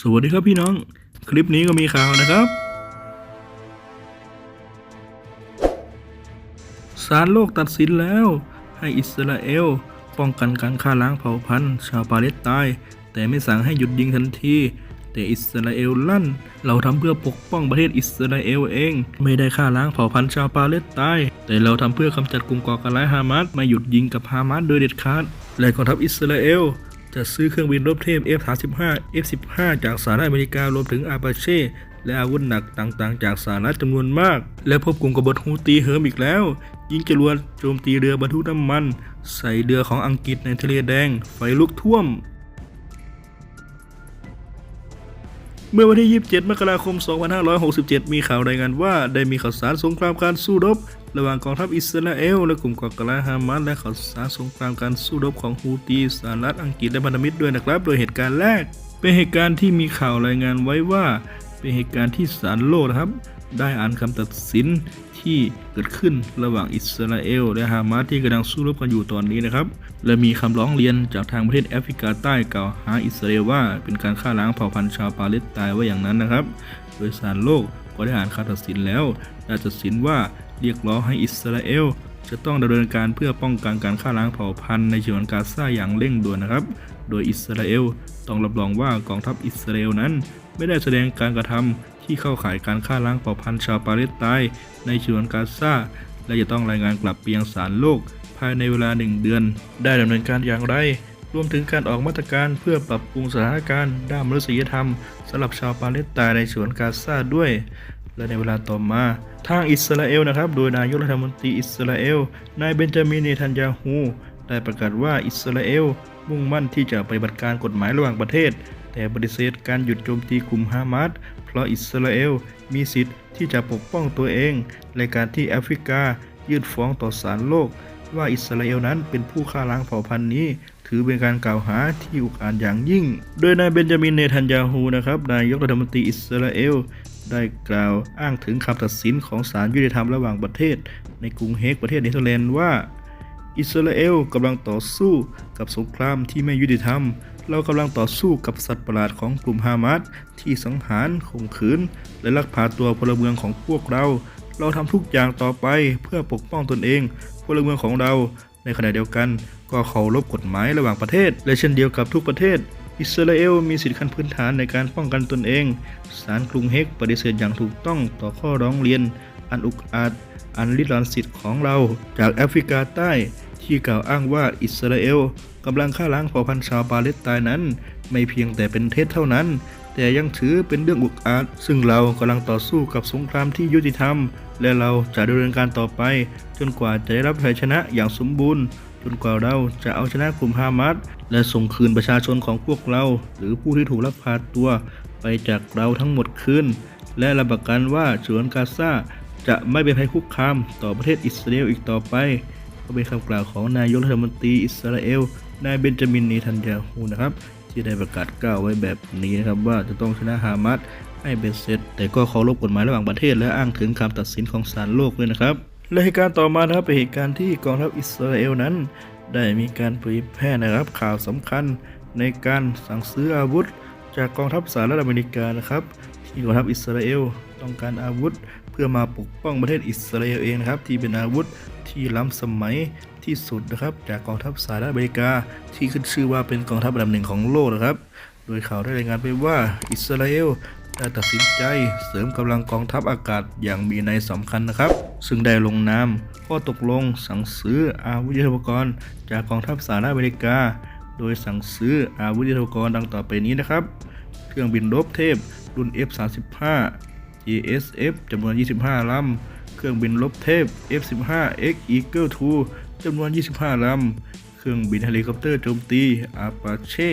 สวัสดีครับพี่น้อง คลิปนี้ก็มีข่าวนะครับ ศาลโลกตัดสินแล้ว ให้อิสราเอล ป้องกันการฆ่าล้างเผ่าพันธุ์ ชาวปาเลสไตน์แต่ไม่สั่งให้หยุดยิงทันที แต่อิสราเอลลั่น เราทำเพื่อปกป้องประเทศอิสราเอลเอง ไม่ได้ฆ่าล้างเผ่าพันธุ์ชาวปาเลสไตน์แต่เราทำเพื่อกำจัดกลุ่มก่อการร้ายฮามาสไม่หยุดยิงกับฮามาสโดยเด็ดขาดและกองทัพอิสราเอล จะซื้อเครื่องบินรบเทพ F-35 F-15 จากสหรัฐอเมริการวมถึงอาปาเช่และอาวุธหนักต่างๆ จากสหรัฐจำนวนมาก และพบกลุ่มกบฏฮูตีเฮิมอีกแล้ว ยิงจรวดโจมตีเรือบรรทุกน้ำมัน ใส่เรือของอังกฤษในทะเลแดง ไฟลุกท่วม เมื่อวันที่ 27 มกราคม 2567 มีข่าวรายงานว่าได้มีข่าวสารสงครามการสู้รบ ระหว่างกองทัพอิสราเอลและกลุ่มก่อการร้ายฮามาสและข่าวสารสงครามการสู้รบของฮูตีสหรัฐอังกฤษและพันธมิตรด้วยนะครับ โดยเหตุการณ์แรก เป็นเหตุการณ์ที่มีข่าวรายงานไว้ว่า เป็นเหตุการณ์ที่ศาลโลกนะครับ ได้อ่านคำตัดสินที่เกิดขึ้นระหว่างอิสราเอล และฮามาสที่กำลังสู้รบกันอยู่ตอนนี้นะครับ และมีคำร้องเรียนจากทางประเทศแอฟริกาใต้กล่าวหาอิสราเอลว่าเป็นการฆ่าล้างเผ่าพันธุ์ชาวปาเลสไตน์ว่าอย่างนั้นนะครับ โดยศาลโลกก็ได้อ่านคำตัดสินแล้วได้ตัดสินว่าเรียกร้องให้อิสราเอลจะต้องดำเนินการเพื่อป้องกันการฆ่าล้างเผ่าพันธุ์ในฉนวนกาซาอย่างเร่งด่วนนะครับ โดยอิสราเอลต้องรับรองว่ากองทัพอิสราเอลนั้น ไม่ได้แสดงการกระทำ ที่เข้าข่ายการฆ่าล้างเผ่าพันธุ์ชาวปาเลสไตน์ในฉนวนกาซาและจะต้องรายงานกลับไปยังศาลโลก ภายในเวลาหนึ่งเดือน ได้ดำเนินการอย่างไร รวมถึงการออกมาตรการเพื่อปรับปรุงสถานการณ์ด้านมนุษยธรรมสำหรับชาวปาเลสไตน์ในฉนวนกาซาด้วยและในเวลาต่อมา ทางอิสราเอลนะครับ โดยนายกรัฐมนตรีอิสราเอล นายเบนจามินเนทันยาฮู ได้ประกาศว่าอิสราเอล มุ่งมั่นที่จะปฏิบัติการกฎหมายระหว่างประเทศ แต่ปฏิเสธการหยุดโจมตีกลุ่มฮามาสเพราะอิสราเอลมีสิทธิ์ที่จะปกป้องตัวเองและการที่แอฟริกายื่นฟ้องต่อศาลโลก ว่าอิสราเอลนั้นเป็นผู้ฆ่าล้างเผ่าพันธุ์นี้ ถือเป็นการกล่าวหาที่อุกอาจอย่างยิ่ง โดยนายเบนจามินเนทันยาฮูนะครับนายกรัฐมนตรีอิสราเอลได้กล่าวอ้างถึงคำตัดสินของศาลยุติธรรมระหว่างประเทศ ในกรุงเฮกประเทศเนเธอร์แลนด์ว่า อิสราเอลกำลังต่อสู้กับสงครามที่ไม่ยุติธรรม เรากำลังต่อสู้กับสัตว์ประหลาดของกลุ่มฮามาสที่สังหารข่มขืน และลักพาตัวพลเมืองของพวกเรา เราทำทุกอย่างต่อไปเพื่อปกป้องตนเองพลเมืองของเรา ในขณะเดียวกัน ก็เคารพกฎหมายระหว่างประเทศ และเช่นเดียวกับทุกประเทศ อิสราเอลมีสิทธิขั้นพื้นฐานในการป้องกันตนเองศาลกรุงเฮกปฏิเสธอย่างถูกต้องต่อข้อร้องเรียน อันอุกอาจอันลิดรอนสิทธิ์ของเราจากแอฟริกาใต้ ที่กล่าวอ้างว่าอิสราเอลกำลังฆ่าล้างเผ่าพันธุ์ชาวปาเลสไตน์นั้น ไม่เพียงแต่เป็นเท็จเท่านั้น แต่ยังถือเป็นเรื่องอุกอาจ ซึ่งเรากำลังต่อสู้กับสงครามที่ยุติธรรม และเราจะดำเนินการต่อไป จนกว่าจะได้รับชัยชนะอย่างสมบูรณ์จนกว่าเราจะเอาชนะกลุ่มฮามาสและส่งคืนประชาชนของพวกเรา หรือผู้ที่ถูกลักพาตัว ไปจากเราทั้งหมดคืนและรับประกันว่าฉนวนกาซาจะไม่เป็นภัยคุกคามต่อประเทศอิสราเอลอีกต่อไป ก็เป็นคำกล่าวของนายกรัฐมนตรีอิสราเอล นายเบนจามิน เนทันยาฮูนะครับ ที่ได้ประกาศกล่าวไว้แบบนี้นะครับ ว่าจะต้องชนะฮามาสให้เป็นเสร็จ แต่ก็เคารพกฎหมายระหว่างประเทศและอ้างถึงคำตัดสินของศาลโลกด้วยนะครับและเหตุการณ์ต่อมานะครับเป็นเหตุการณ์ที่กองทัพอิสราเอลนั้น ได้มีการเผยแพร่นะครับข่าวสำคัญในการสั่งซื้ออาวุธ จากกองทัพสหรัฐอเมริกานะครับ ที่กองทัพอิสราเอลต้องการอาวุธ เพื่อมาปกป้องประเทศอิสราเอลเองนะครับ ที่เป็นอาวุธ ที่ล้ำสมัยที่สุดนะครับ จากกองทัพสหรัฐอเมริกา ที่ขึ้นชื่อว่าเป็นกองทัพอันดับหนึ่งของโลกนะครับ โดยข่าวได้รายงานไปว่าอิสราเอลได้ตัดสินใจเสริมกำลังกองทัพอากาศอย่างมีนัยสำคัญนะครับ ซึ่งได้ลงนามข้อตกลงสั่งซื้ออาวุธยุทโธปกรณ์ จากกองทัพสหรัฐอเมริกา โดยสั่งซื้ออาวุธยุทโธปกรณ์ดังต่อไปนี้นะครับ เครื่องบินรบเทพรุ่น F35 JSF จำนวน 25 ลำ เครื่องบินรบเทพ F15X Eagle II จำนวน 25 ลำ เครื่องบินเฮลิคอปเตอร์โจมตี Apache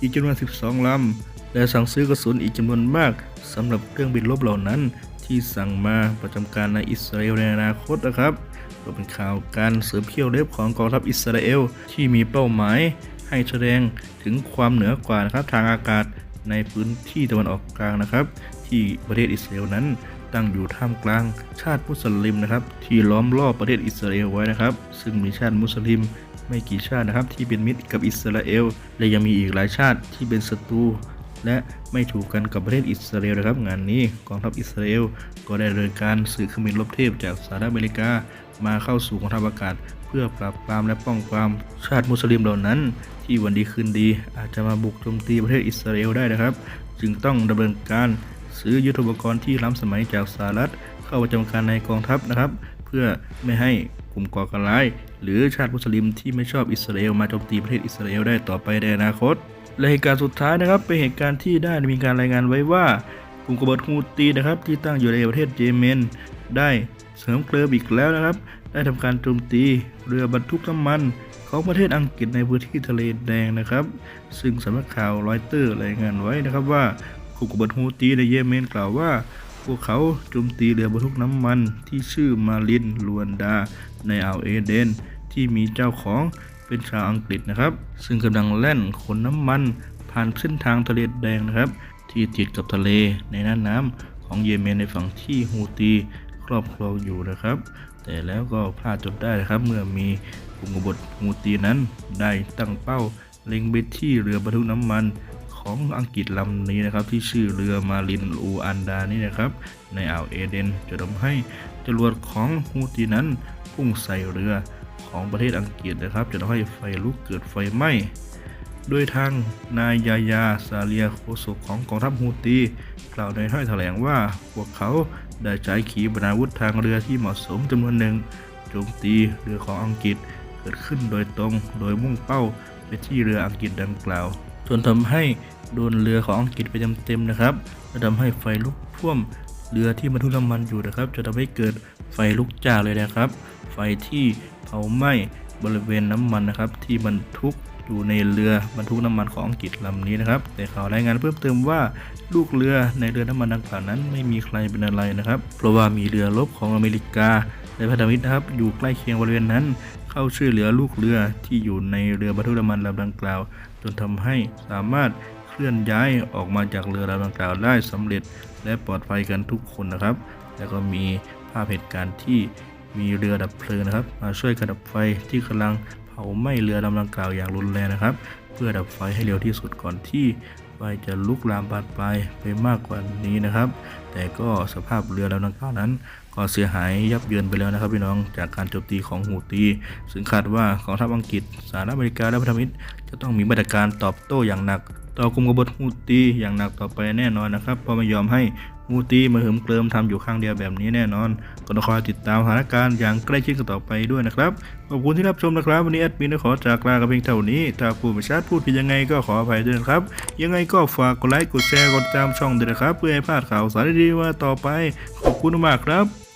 อีกจำนวน 12 ลำ และสั่งซื้อกระสุนอีกจำนวนมากสำหรับเครื่องบินรบเหล่านั้น ที่สั่งมาประจำการในอิสราเอลในอนาคตนะครับก็เป็นข่าวการเสริมเขี้ยวเล็บของกองทัพอิสราเอลที่มีเป้าหมาย ให้แสดงถึงความเหนือกว่านะครับทางอากาศในพื้นที่ตะวันออกกลางนะครับ ที่ประเทศอิสราเอลนั้น ตั้งอยู่ท่ามกลางชาติมุสลิมนะครับ ที่ล้อมรอบประเทศอิสราเอลไว้นะครับ ซึ่งมีชาติมุสลิมไม่กี่ชาตินะครับ ที่เป็นมิตรกับอิสราเอล และยังมีอีกหลายชาติที่เป็นศัตรูและไม่ถูกกันกับประเทศอิสราเอลนะครับ งานนี้กองทัพอิสราเอลก็ได้ดำเนินการสื่อเครื่องบินรบเทพจากสหรัฐอเมริกา มาเข้าสู่กองทัพอากาศ เพื่อปราบปรามและป้องปรามชาติมุสลิมเหล่านั้น ที่วันดีคืนดี อาจจะมาบุกโจมตีประเทศอิสราเอลได้นะครับ จึงต้องดำเนินการ ซื้อยุทธปกรณ์ที่ล้ำสมัยจากสหรัฐเข้าประจำการในกองทัพนะครับ เพื่อไม่ให้กลุ่มก่อการร้าย หรือชาติมุสลิมที่ไม่ชอบอิสราเอลมาโจมตีประเทศอิสราเอลได้ต่อไปในอนาคต และเหตุการณ์สุดท้ายนะครับเป็นเหตุการณ์ที่ได้มีการรายงานไว้ว่ากลุ่มกบฏฮูตีนะครับที่ตั้งอยู่ในประเทศเยเมน ได้เสริมเกลิมอีกแล้วนะครับ ได้ทำการโจมตีเรือบรรทุกน้ำมันของประเทศอังกฤษในพื้นที่ทะเลแดงนะครับ ซึ่งสำนักข่าวรอยเตอร์รายงานไว้นะครับว่า กลุ่มกบฏฮูตีในเยเมนกล่าวว่า พวกเขาโจมตีเรือบรรทุกน้ำมันที่ชื่อมารินลวนดา ในอ่าวเอเดน ที่มีเจ้าของเป็นชาวอังกฤษนะครับ ซึ่งกำลังแล่นขนน้ำมันผ่านเส้นทางทะเลแดงนะครับ ที่ติดกับทะเลในน่านน้ำของเยเมนในฝั่งที่ฮูตีครอบครองอยู่นะครับ แต่แล้วก็พลาดจนได้นะครับ เมื่อมีกลุ่มกบฏฮูตีนั้นได้ตั้งเป้าเล็งไปที่เรือบรรทุกน้ำมัน ของอังกฤษลำนี้นะครับ ที่ชื่อเรือมารินอูอันดานี่นะครับ ในอ่าวเอเดนจะทำให้จรวดของฮูตีนั้นพุ่งใส่เรือของประเทศอังกฤษนะครับ จะทำให้ไฟลุกเกิดไฟไหม้โดยทางนายยายาซาเลียโฆษกของกองทัพฮูตีกล่าวในถ้อยแถลงว่าพวกเขาได้ใช้ขีปนาวุธทางเรือที่เหมาะสมจำนวนหนึ่งโจมตีเรือของอังกฤษเกิดขึ้นโดยตรงโดยมุ่งเป้าไปที่เรืออังกฤษดังกล่าว จนทำให้โดนเรือของอังกฤษไปเต็มๆนะครับและทำให้ไฟลุกท่วมเรือที่บรรทุกน้ำมันอยู่นะครับ จะทำให้เกิดไฟลุกจ้าเลยนะครับ ไฟที่เผาไหม้บริเวณน้ำมันนะครับ ที่บรรทุกอยู่ในเรือบรรทุกน้ำมันของอังกฤษลำนี้นะครับ แต่ข่าวรายงานเพิ่มเติมว่าลูกเรือในเรือน้ำมันดังกล่าวนั้นไม่มีใครเป็นอะไรนะครับ เพราะว่ามีเรือรบของอเมริกาและพันธมิตรนะครับอยู่ใกล้เคียงบริเวณนั้น เข้าช่วยเหลือลูกเรือที่อยู่ในเรือบรรทุกน้ำมันลำดังกล่าว จนทำให้สามารถเคลื่อนย้ายออกมาจากเรือลำดังกล่าวได้สำเร็จและปลอดภัยกันทุกคนนะครับ แล้วก็มีภาพเหตุการณ์ที่มีเรือดับเพลิงนะครับ มาช่วยกันดับไฟที่กำลังเผาไหม้เรือลำดังกล่าวอย่างรุนแรงนะครับ เพื่อดับไฟให้เร็วที่สุดก่อนที่ไฟจะลุกลามบานปลายไปมากกว่านี้นะครับ แต่ก็สภาพเรือลำดังกล่าวนั้น ก็เสียหายยับเยินไปแล้วนะครับพี่น้องจากการโจมตีของฮูตี ซึ่งคาดว่ากองทัพอังกฤษสหรัฐอเมริกาและพันธมิตร จะต้องมีมาตรการตอบโต้อย่างหนัก ต่อกลุ่มกบฏฮูตีอย่างหนักต่อไปแน่นอนนะครับเพราะไม่ยอมให้ฮูตีมาเหิมเกริมทำอยู่ข้างเดียวแบบนี้แน่นอนก็ต้องคอยติดตามสถานการณ์อย่างใกล้ชิดกันต่อไปด้วยนะครับขอบคุณที่รับชมนะครับวันนี้แอดมินขอจากลากันเพียงเท่านี้ถ้าพูดไม่ชัดพูดผิดยังไงก็ขออภัยด้วยนะครับ ยังไงก็ฝากกดไลค์กดแชร์กดติดตามช่องด้วยนะครับ เพื่อให้พลาดข่าวสารดีๆว่าต่อไป ขอบคุณมากครับ